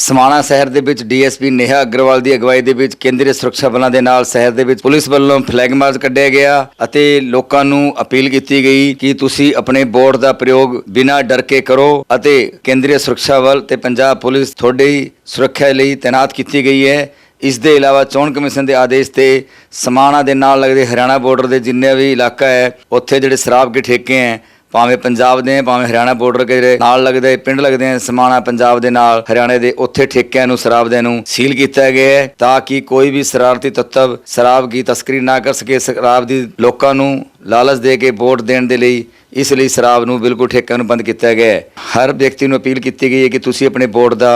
ਸਮਾਣਾ ਸ਼ਹਿਰ ਦੇ ਵਿੱਚ ਡੀਐਸਪੀ ਨੇਹਾ ਅਗਰਵਾਲ ਦੀ ਅਗਵਾਈ ਦੇ ਵਿੱਚ ਕੇਂਦਰੀ ਸੁਰੱਖਿਆ ਬਲਾਂ ਦੇ ਨਾਲ ਸ਼ਹਿਰ ਦੇ ਵਿੱਚ ਪੁਲਿਸ ਵੱਲੋਂ ਫਲੈਗ ਮਾਰਚ ਕੱਢਿਆ ਗਿਆ ਅਤੇ ਲੋਕਾਂ ਨੂੰ ਅਪੀਲ ਕੀਤੀ ਗਈ ਕਿ ਤੁਸੀਂ ਆਪਣੇ ਵੋਟ ਦਾ ਪ੍ਰਯੋਗ ਬਿਨਾਂ ਡਰ ਕੇ ਕਰੋ ਅਤੇ ਕੇਂਦਰੀ ਸੁਰੱਖਿਆ ਬਲ ਤੇ ਪੰਜਾਬ ਪੁਲਿਸ ਤੁਹਾਡੀ ਸੁਰੱਖਿਆ ਲਈ ਤਾਇਨਾਤ ਕੀਤੀ ਗਈ ਹੈ। ਇਸ ਦੇ ਇਲਾਵਾ ਚੋਣ ਕਮਿਸ਼ਨ ਦੇ ਆਦੇਸ਼ ਤੇ ਸਮਾਣਾ ਦੇ ਨਾਲ ਲੱਗਦੇ ਹਰਿਆਣਾ ਬਾਰਡਰ ਦੇ ਜਿੰਨੇ ਵੀ ਇਲਾਕਾ ਹੈ, ਉੱਥੇ ਜਿਹੜੇ ਸ਼ਰਾਬ ਦੇ ਠੇਕੇ ਹੈ ਭਾਵੇਂ ਪੰਜਾਬ ਦੇ, ਭਾਵੇਂ ਹਰਿਆਣਾ ਬਾਰਡਰ ਦੇ ਨਾਲ ਲੱਗਦੇ, ਪਿੰਡ ਲੱਗਦੇ ਹੈ ਸਮਾਣਾ ਪੰਜਾਬ ਦੇ ਨਾਲ, ਹਰਿਆਣੇ ਦੇ ਉੱਥੇ ਠੇਕਿਆਂ ਨੂੰ ਸ਼ਰਾਬ ਦੇ ਨੂੰ ਸੀਲ ਕੀਤਾ ਗਿਆ ਹੈ ਤਾਂ ਕਿ ਕੋਈ ਵੀ ਸ਼ਰਾਰਤੀ ਤੱਤਵ, ਸ਼ਰਾਬ ਦੀ ਤਸਕਰੀ ਨਾ ਕਰ ਸਕੇ, ਸ਼ਰਾਬ ਦੀ ਲੋਕਾਂ ਨੂੰ ਲਾਲਚ ਦੇ ਕੇ ਵੋਟ ਦੇਣ ਦੇ ਲਈ ਇਸ ਲਈ ਸ਼ਰਾਬ ਨੂੰ ਬਿਲਕੁਲ ਠੇਕਿਆਂ ਨੂੰ ਬੰਦ ਕੀਤਾ ਗਿਆ ਹੈ। ਹਰ ਵਿਅਕਤੀ ਨੂੰ ਅਪੀਲ ਕੀਤੀ ਗਈ ਹੈ ਕਿ ਤੁਸੀਂ ਆਪਣੇ ਵੋਟ ਦਾ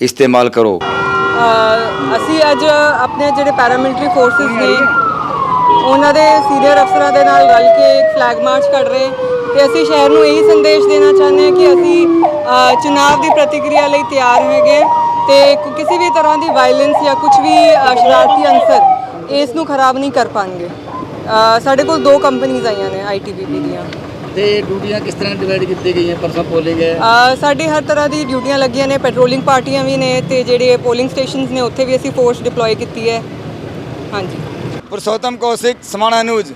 ਇਸਤੇਮਾਲ ਕਰੋ। ਅਸੀਂ ਅੱਜ ਆਪਣੇ ਜਿਹੜੇ ਪੈਰਾਮਿਲਟਰੀ ਫੋਰਸਿਸ ਨੇ, ਉਹਨਾਂ ਦੇ ਸੀਨੀਅਰ ਅਫਸਰਾਂ ਦੇ ਨਾਲ ਰਲ ਕੇ ਇੱਕ ਫਲੈਗ ਮਾਰਚ ਕੱਢ ਰਹੇ ਤੇ ਅਸੀਂ ਸ਼ਹਿਰ ਨੂੰ ਇਹੀ ਸੰਦੇਸ਼ ਦੇਣਾ ਚਾਹੁੰਦੇ ਹਾਂ ਕਿ ਅਸੀਂ ਚੁਣਾਵ ਦੀ ਪ੍ਰਤੀਕਿਰਿਆ ਲਈ ਤਿਆਰ ਹੈਗੇ ਤੇ ਕਿਸੇ ਵੀ ਤਰ੍ਹਾਂ ਦੀ ਵਾਇਲੈਂਸ ਜਾਂ ਕੁਝ ਵੀ ਸ਼ਰਾਰਤੀ ਅੰਸਰ ਇਸ ਨੂੰ ਖਰਾਬ ਨਹੀਂ ਕਰ ਪਾਣਗੇ। ਸਾਡੇ ਕੋਲ ਦੋ ਕੰਪਨੀਆਂ ਆਈਆਂ ਨੇ ਆਈਟੀਬੀਪੀ ਦੀਆਂ। ਤੇ ਡਿਊਟੀਆਂ ਕਿਸ ਤਰ੍ਹਾਂ ਡਿਵਾਈਡ ਕੀਤੀ ਗਈਆਂ? ਪਰਸੋਂ ਪੋਲਿੰਗ ਹੈ। ਸਾਡੇ ਹਰ ਤਰ੍ਹਾਂ ਦੀ ਡਿਊਟੀਆਂ ਲੱਗੀਆਂ ਨੇ ਪੈਟਰੋਲਿੰਗ ਪਾਰਟੀਆਂ ਵੀ ਨੇ ਤੇ ਜਿਹੜੇ ਪੋਲਿੰਗ ਸਟੇਸ਼ਨਸ ਨੇ ਉੱਥੇ ਵੀ ਅਸੀਂ ਫੋਰਸ ਡਿਪਲੋਏ ਕੀਤੀ ਹੈ। ਹਾਂਜੀ। ਪੁਰਸ਼ੋਤਮ ਕੌਸ਼ਿਕ ਸਮਾਣਾ ਨਿਊਜ਼